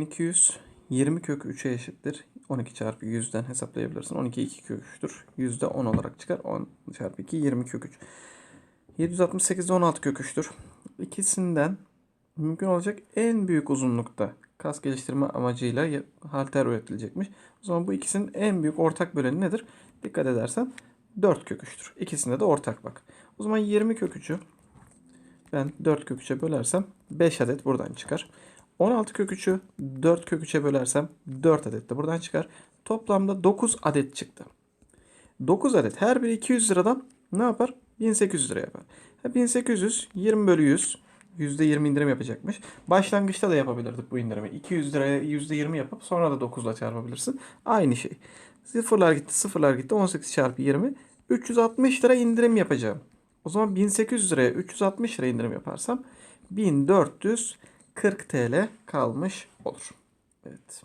1220 kök 3'e eşittir. 12 çarpı 100'den hesaplayabilirsin. 12 2 kök 3'tür. Yüzde 10 olarak çıkar. 10 çarpı 2 20 kök 3. 768 de 16 kök 3'tür. İkisinden mümkün olacak en büyük uzunlukta kas geliştirme amacıyla halter üretilecekmiş. O zaman bu ikisinin en büyük ortak böleni nedir? Dikkat edersen 4 kök 3'tür. İkisinde de ortak bak. O zaman 20 kök 3'ü ben 4 kök 3'e bölersem 5 adet buradan çıkar. 16 kök 3'ü 4 kök 3'e bölersem 4 adet de buradan çıkar. Toplamda 9 adet çıktı. 9 adet her biri 200 liradan ne yapar? 1800 lira yapar. Ha, 1800 20 bölü 100 %20 indirim yapacakmış. Başlangıçta da yapabilirdik bu indirimi. 200 liraya %20 yapıp sonra da 9 ile çarpabilirsin. Aynı şey. Sıfırlar gitti sıfırlar gitti 18 çarpı 20 360 lira indirim yapacağım. O zaman 1800 liraya 360 lira indirim yaparsam 1440 TL kalmış olur. Evet.